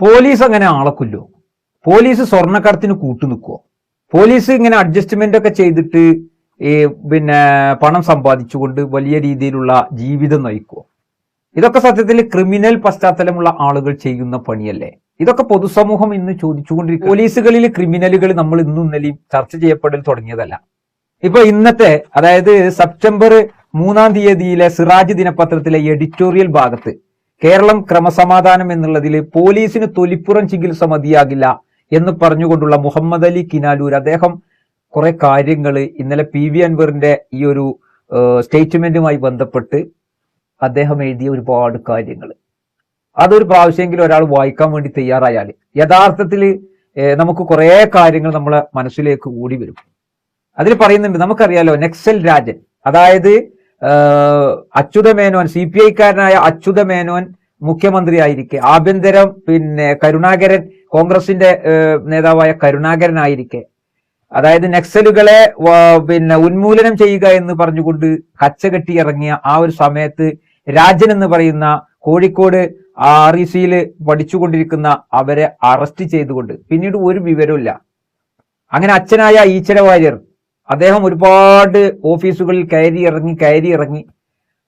Police അങ്ങനെ ആളെ കൊല്ലോ പോലീസ് സ്വർണക്കടത്തിന് കൂട്ടുനിൽക്കുവോ പോലീസ് ഇങ്ങനെ അഡ്ജസ്റ്റ്മെന്റ് ഒക്കെ ചെയ്തിട്ട് ഈ പിന്നെ പണം സമ്പാദിച്ചുകൊണ്ട് വലിയ രീതിയിലുള്ള ജീവിതം നയിക്കുവോ? ഇതൊക്കെ സത്യത്തിൽ ക്രിമിനൽ പശ്ചാത്തലമുള്ള ആളുകൾ ചെയ്യുന്ന പണിയല്ലേ? ഇതൊക്കെ പൊതുസമൂഹം ഇന്ന് ചോദിച്ചുകൊണ്ടിരിക്കും പോലീസുകളിൽ ക്രിമിനലുകൾ നമ്മൾ ഇന്നും ഇന്നലെയും ചർച്ച ചെയ്യപ്പെടൽ തുടങ്ങിയതല്ല. ഇപ്പൊ ഇന്നത്തെ അതായത് സെപ്റ്റംബർ മൂന്നാം തീയതിയിലെ സിറാജ് ദിനപത്രത്തിലെ എഡിറ്റോറിയൽ ഭാഗത്ത് കേരളം ക്രമസമാധാനം എന്നുള്ളതിൽ പോലീസിന് തൊലിപ്പുറം ചികിത്സ മതിയാകില്ല എന്ന് പറഞ്ഞുകൊണ്ടുള്ള മുഹമ്മദ് അലി കിനാലൂർ അദ്ദേഹം കുറെ കാര്യങ്ങൾ ഇന്നലെ പി വി അൻവറിന്റെ ഈ ഒരു സ്റ്റേറ്റ്മെന്റുമായി ബന്ധപ്പെട്ട് അദ്ദേഹം എഴുതിയ ഒരുപാട് കാര്യങ്ങൾ അതൊരു പ്രാവശ്യമെങ്കിലും ഒരാൾ വായിക്കാൻ വേണ്ടി തയ്യാറായാൽ യഥാർത്ഥത്തിൽ നമുക്ക് കുറെ കാര്യങ്ങൾ നമ്മളെ മനസ്സിലേക്ക് കൂടി വരും. അതിൽ പറയുന്നുണ്ട് നമുക്കറിയാലോ നെക്സൽ രാജൻ അതായത് അച്യുത മേനോൻ സി പി ഐക്കാരനായ അച്യുത മേനോൻ മുഖ്യമന്ത്രിയായിരിക്കെ. ആഭ്യന്തരം പിന്നെ കരുണാകരൻ കോൺഗ്രസിന്റെ നേതാവായ കരുണാകരനായിരിക്കെ. അതായത് നക്സലുകളെ പിന്നെ ഉന്മൂലനം ചെയ്യുക എന്ന് പറഞ്ഞുകൊണ്ട് കച്ചകെട്ടി ഇറങ്ങിയ ആ ഒരു സമയത്ത് രാജൻ എന്ന് പറയുന്ന കോഴിക്കോട് ആർ ഇ സിയിൽ പഠിച്ചുകൊണ്ടിരിക്കുന്ന അവരെ അറസ്റ്റ് ചെയ്തുകൊണ്ട്. പിന്നീട് ഒരു വിവരമില്ല അങ്ങനെ അച്ഛനായ ഈച്ചര വാര്യർ അദ്ദേഹം ഒരുപാട് ഓഫീസുകളിൽ കയറി ഇറങ്ങി കയറി ഇറങ്ങി.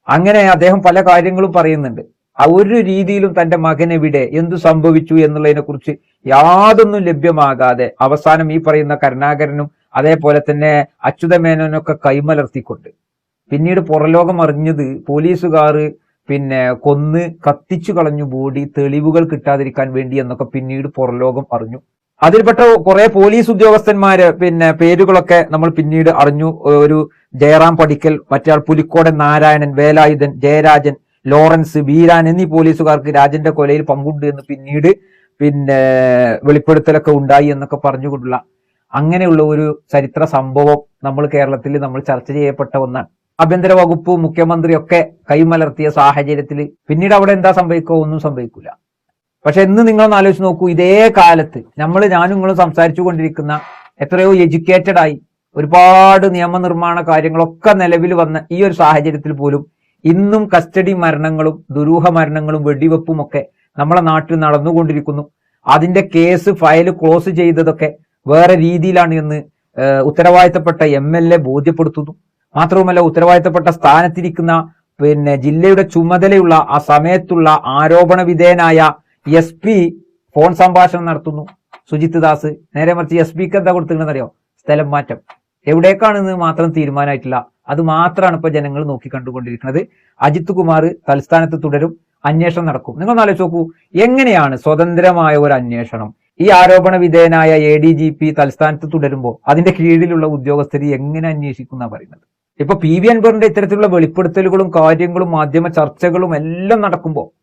അങ്ങനെ അദ്ദേഹം പല കാര്യങ്ങളും പറയുന്നുണ്ട്. ആ ഒരു രീതിയിലും തന്റെ മകനെവിടെ എന്തു സംഭവിച്ചു എന്നുള്ളതിനെ കുറിച്ച് യാതൊന്നും ലഭ്യമാകാതെ അവസാനം ഈ പറയുന്ന കരുണാകരനും അതേപോലെ തന്നെ അച്യുതമേനോനൊക്കെ കൈമലർത്തിക്കൊണ്ട്. പിന്നീട് പുറലോകം അറിഞ്ഞത് പോലീസുകാർ പിന്നെ കൊന്ന് കത്തിച്ചു കളഞ്ഞു ബോഡി തെളിവുകൾ കിട്ടാതിരിക്കാൻ വേണ്ടി എന്നൊക്കെ പിന്നീട് പുറലോകം അറിഞ്ഞു. അതിൽപ്പെട്ട കുറെ പോലീസ് ഉദ്യോഗസ്ഥന്മാര് പിന്നെ പേരുകളൊക്കെ നമ്മൾ പിന്നീട് അറിഞ്ഞു. ഒരു ജയറാം പടിക്കൽ മറ്റാൾ പുലിക്കോടൻ നാരായണൻ വേലായുധൻ ജയരാജൻ ലോറൻസ് ബീരാൻ എന്നീ പോലീസുകാർക്ക് രാജന്റെ കൊലയിൽ പങ്കുണ്ട് എന്ന് പിന്നീട് പിന്നെ വെളിപ്പെടുത്തലൊക്കെ ഉണ്ടായി എന്നൊക്കെ പറഞ്ഞുകൊണ്ടുള്ള അങ്ങനെയുള്ള ഒരു ചരിത്ര സംഭവം നമ്മൾ കേരളത്തിൽ നമ്മൾ ചർച്ച ചെയ്യപ്പെട്ട ഒന്നാണ്. ആഭ്യന്തര വകുപ്പ് മുഖ്യമന്ത്രി ഒക്കെ കൈമലർത്തിയ സാഹചര്യത്തിൽ പിന്നീട് അവിടെ എന്താ സംഭവിക്കുക? ഒന്നും സംഭവിക്കില്ല പക്ഷെ ഇന്ന് നിങ്ങളൊന്ന് ആലോചിച്ച് നോക്കൂ ഇതേ കാലത്ത് നമ്മൾ ഞാനും നിങ്ങളും സംസാരിച്ചു കൊണ്ടിരിക്കുന്ന എത്രയോ എഡ്യൂക്കേറ്റഡ് ആയി ഒരുപാട് നിയമനിർമ്മാണ കാര്യങ്ങളൊക്കെ നിലവിൽ വന്ന ഈ ഒരു സാഹചര്യത്തിൽ പോലും ഇന്നും കസ്റ്റഡി മരണങ്ങളും ദുരൂഹ മരണങ്ങളും വെടിവെപ്പും ഒക്കെ നമ്മളെ നാട്ടിൽ നടന്നുകൊണ്ടിരിക്കുന്നു. അതിന്റെ കേസ് ഫയൽ ക്ലോസ് ചെയ്തതൊക്കെ വേറെ രീതിയിലാണ് എന്ന് ഉത്തരവാദിത്തപ്പെട്ട എം എൽ എ ബോധ്യപ്പെടുത്തുന്നു. മാത്രവുമല്ല ഉത്തരവാദിത്തപ്പെട്ട സ്ഥാനത്തിരിക്കുന്ന പിന്നെ ജില്ലയുടെ ചുമതലയുള്ള ആ സമയത്തുള്ള ആരോപണ വിധേയനായ എസ് പി ഫോൺ സംഭാഷണം നടത്തുന്നു. സുജിത് ദാസ്. നേരെ മറിച്ച് എസ് പിക്ക് എന്താ കൊടുത്തിട്ടുണ്ടെന്ന് അറിയോ? സ്ഥലം മാറ്റം. എവിടേക്കാണെന്ന് മാത്രം തീരുമാനമായിട്ടില്ല. അത് മാത്രമാണ് ഇപ്പൊ ജനങ്ങൾ നോക്കി കണ്ടുകൊണ്ടിരിക്കുന്നത്. അജിത് കുമാർ തലസ്ഥാനത്ത് തുടരും. അന്വേഷണം നടക്കും. നിങ്ങൾ ആലോചിച്ച് നോക്കൂ. എങ്ങനെയാണ് സ്വതന്ത്രമായ ഒരു അന്വേഷണം? ഈ ആരോപണ വിധേയനായ എ ഡി ജി പി തലസ്ഥാനത്ത് തുടരുമ്പോൾ അതിന്റെ കീഴിലുള്ള ഉദ്യോഗസ്ഥർ എങ്ങനെ അന്വേഷിക്കുന്ന പറയുന്നത്? ഇപ്പൊ പി വി അൻവറിന്റെ ഇത്തരത്തിലുള്ള വെളിപ്പെടുത്തലുകളും കാര്യങ്ങളും മാധ്യമ ചർച്ചകളും എല്ലാം നടക്കുമ്പോൾ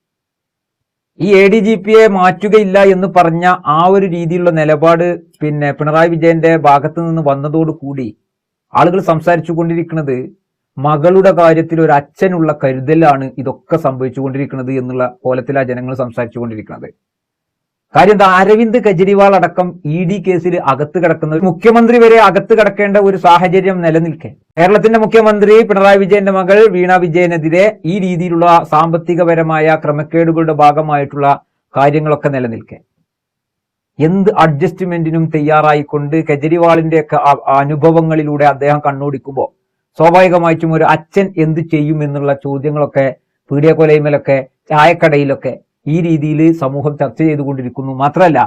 ഈ എ ഡി ജി പിയെ മാറ്റുകയില്ല എന്ന് പറഞ്ഞ ആ ഒരു രീതിയിലുള്ള നിലപാട് പിന്നെ പിണറായി വിജയന്റെ ഭാഗത്ത് നിന്ന് വന്നതോടുകൂടി ആളുകൾ സംസാരിച്ചു കൊണ്ടിരിക്കുന്നത് മകളുടെ കാര്യത്തിൽ ഒരു അച്ഛനുള്ള കരുതലാണ് ഇതൊക്കെ സംഭവിച്ചുകൊണ്ടിരിക്കുന്നത് എന്നുള്ള കോലത്തിലാണ് ജനങ്ങൾ സംസാരിച്ചു കൊണ്ടിരിക്കുന്നത്. കാര്യം എന്താ അരവിന്ദ് കെജ്രിവാൾ അടക്കം ഇ ഡി കേസിൽ അകത്ത് കിടക്കുന്ന മുഖ്യമന്ത്രി വരെ അകത്ത് കിടക്കേണ്ട ഒരു സാഹചര്യം നിലനിൽക്കെ. കേരളത്തിന്റെ മുഖ്യമന്ത്രി പിണറായി വിജയന്റെ മകൾ വീണ വിജയനെതിരെ ഈ രീതിയിലുള്ള സാമ്പത്തികപരമായ ക്രമക്കേടുകളുടെ ഭാഗമായിട്ടുള്ള കാര്യങ്ങളൊക്കെ നിലനിൽക്കെ. എന്ത് അഡ്ജസ്റ്റ്മെന്റിനും തയ്യാറായിക്കൊണ്ട് കെജ്രിവാളിന്റെ ഒക്കെ അനുഭവങ്ങളിലൂടെ അദ്ദേഹം കണ്ണോടിക്കുമ്പോൾ സ്വാഭാവികമായിട്ടും ഒരു അച്ഛൻ എന്ത് ചെയ്യും എന്നുള്ള ചോദ്യങ്ങളൊക്കെ പീഡിയക്കൊലയുമലൊക്കെ ചായക്കടയിലൊക്കെ ഈ രീതിയിൽ സമൂഹം ചർച്ച ചെയ്തുകൊണ്ടിരിക്കുന്നു. മാത്രമല്ല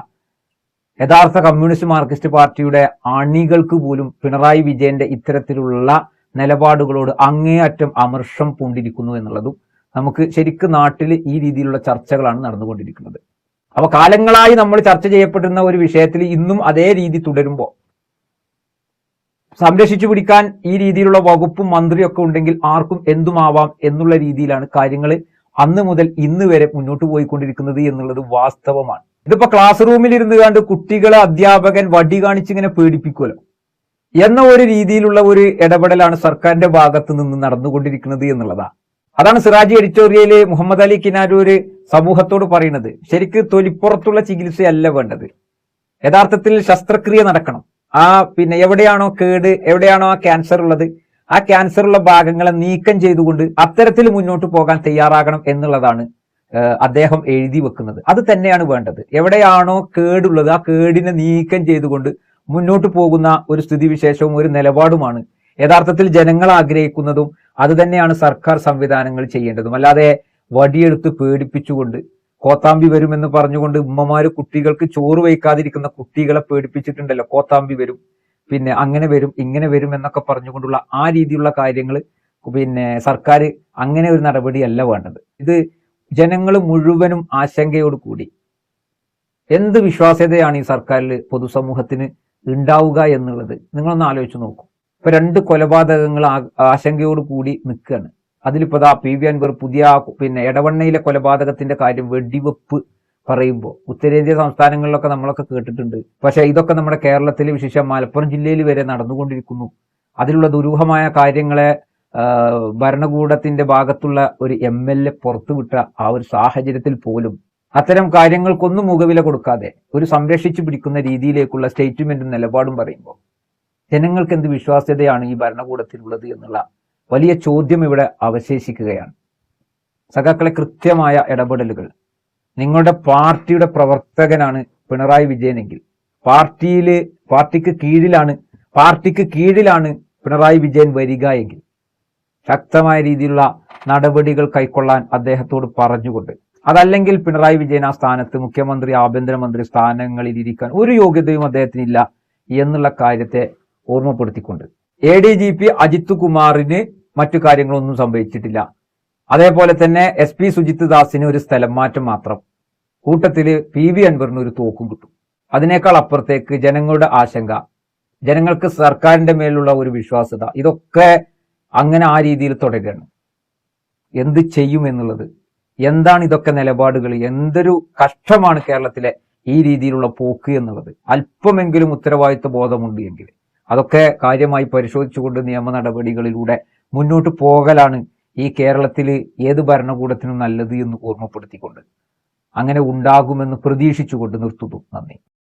യഥാർത്ഥ കമ്മ്യൂണിസ്റ്റ് മാർക്സിസ്റ്റ് പാർട്ടിയുടെ അണികൾക്ക് പോലും പിണറായി വിജയന്റെ ഇത്തരത്തിലുള്ള നിലപാടുകളോട് അങ്ങേയറ്റം അമർഷം പൂണ്ടിരിക്കുന്നു എന്നുള്ളതും നമുക്ക് ശരിക്കും നാട്ടിൽ ഈ രീതിയിലുള്ള ചർച്ചകളാണ് നടന്നുകൊണ്ടിരിക്കുന്നത്. അപ്പൊ കാലങ്ങളായി നമ്മൾ ചർച്ച ചെയ്യപ്പെടുന്ന ഒരു വിഷയത്തിൽ ഇന്നും അതേ രീതി തുടരുമ്പോൾ സംരക്ഷിച്ചു പിടിക്കാൻ ഈ രീതിയിലുള്ള വകുപ്പും മന്ത്രിയൊക്കെ ഉണ്ടെങ്കിൽ ആർക്കും എന്തുമാവാം എന്നുള്ള രീതിയിലാണ് കാര്യങ്ങൾ അന്ന് മുതൽ ഇന്ന് വരെ മുന്നോട്ട് പോയിക്കൊണ്ടിരിക്കുന്നത് എന്നുള്ളത് വാസ്തവമാണ്. ഇതിപ്പോ ക്ലാസ് റൂമിൽ ഇരുന്ന് കണ്ട് കുട്ടികളെ അധ്യാപകൻ വടി കാണിച്ചിങ്ങനെ പേടിപ്പിക്കുമല്ലോ എന്ന ഒരു രീതിയിലുള്ള ഒരു ഇടപെടലാണ് സർക്കാരിന്റെ ഭാഗത്ത് നിന്ന് നടന്നുകൊണ്ടിരിക്കുന്നത് എന്നുള്ളതാണ്. അതാണ് സിറാജി എഡിറ്റോറിയയിൽ മുഹമ്മദ് അലി കിനാരൂര് സമൂഹത്തോട് പറയുന്നത്. ശരിക്ക് തൊലിപ്പുറത്തുള്ള ചികിത്സയല്ല വേണ്ടത്. യഥാർത്ഥത്തിൽ ശസ്ത്രക്രിയ നടക്കണം. ആ പിന്നെ എവിടെയാണോ കേട് എവിടെയാണോ ആ ക്യാൻസർ ഉള്ളത്? ആ ക്യാൻസർ ഉള്ള ഭാഗങ്ങളെ നീക്കം ചെയ്തുകൊണ്ട് അത്തരത്തിൽ മുന്നോട്ട് പോകാൻ തയ്യാറാകണം എന്നുള്ളതാണ് അദ്ദേഹം എഴുതി വെക്കുന്നത്. അത് തന്നെയാണ് വേണ്ടത്. എവിടെയാണോ കേടുള്ളത് ആ കേടിനെ നീക്കം ചെയ്തുകൊണ്ട് മുന്നോട്ട് പോകുന്ന ഒരു സ്ഥിതിവിശേഷവും ഒരു നിലപാടുമാണ്. യഥാർത്ഥത്തിൽ ജനങ്ങൾ ആഗ്രഹിക്കുന്നതും അത് തന്നെയാണ് സർക്കാർ സംവിധാനങ്ങൾ ചെയ്യേണ്ടതും. അല്ലാതെ വടിയെടുത്ത് പേടിപ്പിച്ചുകൊണ്ട് കോത്താമ്പി വരുമെന്ന് പറഞ്ഞുകൊണ്ട് ഉമ്മമാര് കുട്ടികൾക്ക് ചോറ് വയ്ക്കാതിരിക്കുന്ന കുട്ടികളെ പേടിപ്പിച്ചിട്ടുണ്ടല്ലോ കോത്താമ്പി വരും. പിന്നെ അങ്ങനെ വരും ഇങ്ങനെ വരും എന്നൊക്കെ പറഞ്ഞുകൊണ്ടുള്ള ആ രീതിയിലുള്ള കാര്യങ്ങൾ പിന്നെ സർക്കാർ അങ്ങനെ ഒരു നടപടിയല്ല വേണ്ടത്. ഇത് ജനങ്ങൾ മുഴുവനും ആശങ്കയോട് കൂടി. എന്ത് വിശ്വാസ്യതയാണ് ഈ സർക്കാരിൽ പൊതുസമൂഹത്തിന് ഉണ്ടാവുക എന്നുള്ളത്? നിങ്ങളൊന്ന് ആലോചിച്ച് നോക്കൂ. ഇപ്പൊ രണ്ട് കൊലപാതകങ്ങൾ ആശങ്കയോട് കൂടി നിൽക്കുകയാണ്. അതിലിപ്പോ ദാ പി വി അൻവർ പുതിയ പിന്നെ എടവണ്ണയിലെ കൊലപാതകത്തിന്റെ കാര്യം വെടിവെപ്പ് പറയുമ്പോൾ ഉത്തരേന്ത്യ സംസ്ഥാനങ്ങളിലൊക്കെ നമ്മളൊക്കെ കേട്ടിട്ടുണ്ട്. പക്ഷേ ഇതൊക്കെ നമ്മുടെ കേരളത്തിൽ വിശേഷം മലപ്പുറം ജില്ലയിൽ വരെ നടന്നുകൊണ്ടിരിക്കുന്നു. അതിലുള്ള ദുരൂഹമായ കാര്യങ്ങളെ ഭരണകൂടത്തിന്റെ ഭാഗത്തുള്ള ഒരു എം എൽ എ പുറത്തുവിട്ട ആ ഒരു സാഹചര്യത്തിൽ പോലും അത്തരം കാര്യങ്ങൾക്കൊന്നും മുഖവില കൊടുക്കാതെ ഒരു സംരക്ഷിച്ചു പിടിക്കുന്ന രീതിയിലേക്കുള്ള സ്റ്റേറ്റ്മെന്റും നിലപാടും പറയുമ്പോൾ ജനങ്ങൾക്ക് എന്ത് വിശ്വാസ്യതയാണ് ഈ ഭരണകൂടത്തിലുള്ളത് എന്നുള്ള വലിയ ചോദ്യം ഇവിടെ അവശേഷിക്കുകയാണ്. സഖാക്കളെ കൃത്യമായ ഇടപെടലുകൾ നിങ്ങളുടെ പാർട്ടിയുടെ പ്രവർത്തകനാണ് പിണറായി വിജയനെങ്കിൽ പാർട്ടിയിൽ പാർട്ടിക്ക് കീഴിലാണ് പാർട്ടിക്ക് കീഴിലാണ് പിണറായി വിജയൻ വരിക എങ്കിൽ ശക്തമായ രീതിയിലുള്ള നടപടികൾ കൈക്കൊള്ളാൻ അദ്ദേഹത്തോട് പറഞ്ഞുകൊണ്ട് അതല്ലെങ്കിൽ പിണറായി വിജയൻ ആ സ്ഥാനത്ത് മുഖ്യമന്ത്രി ആഭ്യന്തരമന്ത്രി സ്ഥാനങ്ങളിൽ ഇരിക്കാൻ ഒരു യോഗ്യതയും അദ്ദേഹത്തിനില്ല എന്നുള്ള കാര്യത്തെ ഓർമ്മപ്പെടുത്തിക്കൊണ്ട് A D G P Ajith കുമാറിന് മറ്റു കാര്യങ്ങളൊന്നും സംഭവിച്ചിട്ടില്ല. അതേപോലെ തന്നെ എസ് പി സുജിത് ദാസിന് ഒരു സ്ഥലം മാറ്റം മാത്രം കൂട്ടത്തിൽ പി വി അൻവറിന് ഒരു തോക്കും കിട്ടും. അതിനേക്കാൾ അപ്പുറത്തേക്ക് ജനങ്ങളുടെ ആശങ്ക ജനങ്ങൾക്ക് സർക്കാരിന്റെ മേലുള്ള ഒരു വിശ്വാസത ഇതൊക്കെ അങ്ങനെ ആ രീതിയിൽ തുടരുകയാണ്. എന്ത് ചെയ്യും എന്നുള്ളത് എന്താണ് ഇതൊക്കെ നിലപാടുകൾ എന്തൊരു കഷ്ടമാണ് കേരളത്തിലെ ഈ രീതിയിലുള്ള പോക്ക് എന്നുള്ളത്. അല്പമെങ്കിലും ഉത്തരവാദിത്വ ബോധമുണ്ട് എങ്കിൽ അതൊക്കെ കാര്യമായി പരിശോധിച്ചുകൊണ്ട് നിയമ നടപടികളിലൂടെ മുന്നോട്ട് പോകലാണ് ഈ കേരളത്തിൽ ഏത് ഭരണകൂടത്തിനും നല്ലത് എന്ന് ഓർമ്മപ്പെടുത്തിക്കൊണ്ട്. അങ്ങനെ ഉണ്ടാകുമെന്ന് പ്രതീക്ഷിച്ചുകൊണ്ട് നിർത്തുന്നു. നന്ദി.